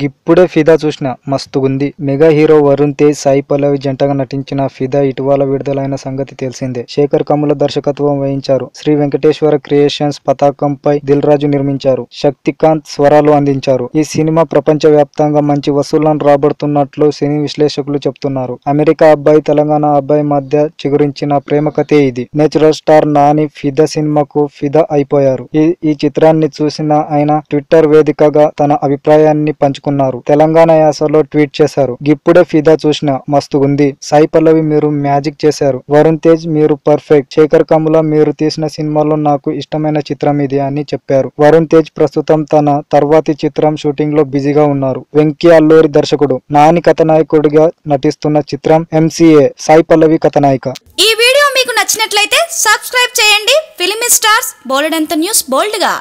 గిప్పుడే ఫిదా చూసిన మస్తుగుంది. Mega hero Varun Tej Sai Pallavi జంటగా నటించిన ఫిదా ఇటీవల విడుదలైన సంగతి తెలిసిందే. శేఖర్ కమ్ముల దర్శకత్వం వహించారు. శ్రీ వెంకటేశ్వర క్రియేషన్స్ పతాకంపై దిల్ రాజు నిర్మించారు. శక్తికాంత్ స్వరాలు అందించారు. ఈ సినిమా ప్రపంచ వ్యాప్తంగా మంచి వసూళ్ళను రాబడుతున్నట్లు సినీ విశ్లేషకులు చెప్తున్నారు. అమెరికా అబ్బాయి తెలంగాణ అబ్బాయి మధ్య చిగురించిన ప్రేమ కథే ఇది. నేచురల్ స్టార్ నాని ఫిదా సినిమాకు ఫిదా అయిపోయారు. ఈ ఈ చిత్రాన్ని చూసిన ఆయన ట్విట్టర్ వేదికగా తన అభిప్రాయాన్ని పంచుకున్నారు తెలంగాణ యాసలో ట్వీట్ చేశారు. ఇప్పుడే ఫిదా చూసిన మస్తుగుంది. సాయి పల్లవి మీరు మ్యాజిక్ చేశారు. వరుణ్ తేజ్ మీరు పర్ఫెక్ట్. శేఖర్ కమ్ముల మీరు తీసిన సినిమాలో నాకు ఇష్టమైన చిత్రం ఇది అని చెప్పారు. వరుణ్ తేజ్ ప్రస్తుతం తన తర్వాతి చిత్రం షూటింగ్లో బిజీగా ఉన్నారు. వెంకీ అల్లూరి దర్శకుడు. నాని కథనాయకుడిగా నటిస్తున్న చిత్రం ఎంసీఏ సాయి పల్లవి కథనాయిక. ఈ వీడియో మీకు నచ్చినట్లయితే సబ్స్క్రైబ్ చేయండి. ఫిలిం స్టార్స్ బోలెడంత న్యూస్ బోల్డ్గా.